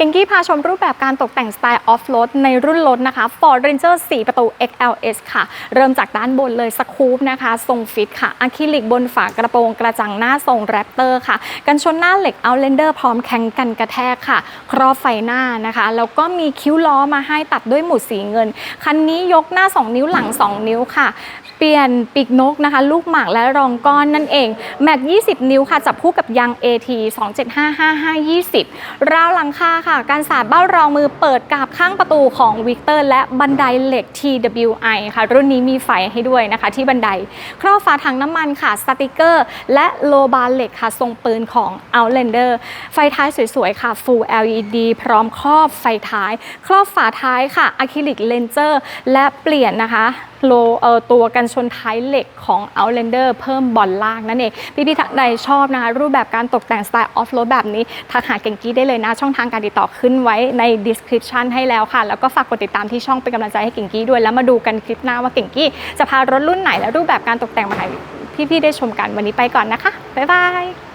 เก่งกี้พาชมรูปแบบการตกแต่งสไตล์ออฟโรดในรุ่นรถนะคะ Ford Ranger 4 ประตู XLS ค่ะ เริ่มจากด้านบนเลยสคูปนะคะ ทรงฟิตค่ะอะคริลิกบนฝากระโปรงกระจังหน้าทรงแรปเตอร์ค่ะ กันชนหน้าเหล็ก Outlander พร้อมแข็งกันกระแทกค่ะ ครอบไฟหน้านะคะ แล้วก็มีคิ้วล้อมาให้ตัดด้วยหมุดสีเงิน คันนี้ยกหน้า 2 นิ้วหลัง 2 นิ้วค่ะ เปลี่ยนปีกนกนะคะ ลูกหมากและรองก้อนนั่นเอง แม็ก 20 นิ้วค่ะ จับคู่กับยาง AT 2755520 ราวหลังคาค่ะ การสาดเบ้ารองมือเปิดกาบข้างประตูของวิกเตอร์และบันไดเหล็ก TWI ค่ะ รุ่นนี้มีไฟให้ด้วยนะคะ ที่บันได ครอบฝาถังน้ำมันค่ะ สติกเกอร์ และโลบาเหล็กค่ะ ทรงปืนของ Outlander ไฟท้ายสวยๆค่ะ Full LED พร้อมครอบไฟท้าย ครอบฝาท้ายค่ะอะคริลิกเลนเจอร์และเปลี่ยนนะคะ โลเอ่อตัวกันชนท้ายเหล็กของ Outlander เพิ่มบอลล่างนั่นเองพี่ๆท่านใดชอบนะคะ รูปแบบการตกแต่งสไตล์ออฟโรดแบบนี้ทักหาเก่งกี้ได้เลยนะ ช่องทางการติดต่อขึ้นไว้ใน description ให้แล้วค่ะ แล้วก็ฝากกดติดตามที่ช่องเป็นกำลังใจให้เก่งกี้ด้วย แล้วมาดูกันคลิปหน้าว่าเก่งกี้จะพารถรุ่นไหนและรูปแบบการตกแต่งมาให้พี่ๆได้ชมกันวันนี้ไปก่อนนะคะบ๊ายบาย